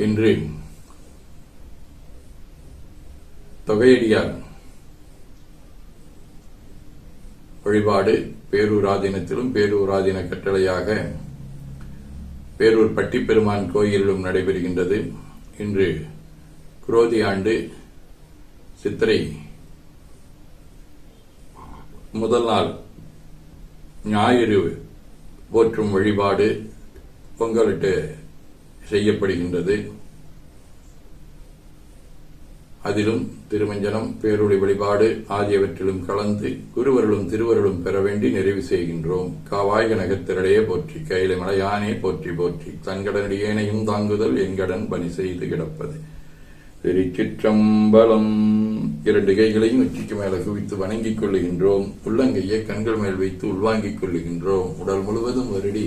இன்று தொகையடியார் வழிபாடு பேரூர் ஆதீனத்திலும் பேரூர் கட்டளையாக பேரூர் பட்டிப்பெருமான் கோயிலிலும் நடைபெறுகின்றது இன்று குரோதி ஆண்டு சித்திரை முதல் நாள் ஞாயிறு போற்றும் வழிபாடு பொங்கலிட்டு செய்யப்படுகின்றது. அதிலும் திருமஞ்சனம் பேரொழி வழிபாடு ஆகியவற்றிலும் கலந்து குருவர்களும் திருவருளும் பெற வேண்டி நிறைவு செய்கின்றோம். காவாய்க நகத்திரடையே போற்றி கையில மலையானே போற்றி போற்றி தங்கடனடியேனையும் தாங்குதல் எங்கடன் பணி செய்து கிடப்பது. திருச்சிற்றம்பலம் இரண்டு கைகளையும் உச்சிக்கு மேல குவித்து வணங்கிக் கொள்ளுகின்றோம். உள்ளங்கையை கண்கள் மேல் வைத்து உள்வாங்கிக் கொள்ளுகின்றோம். உடல் முழுவதும் வருடி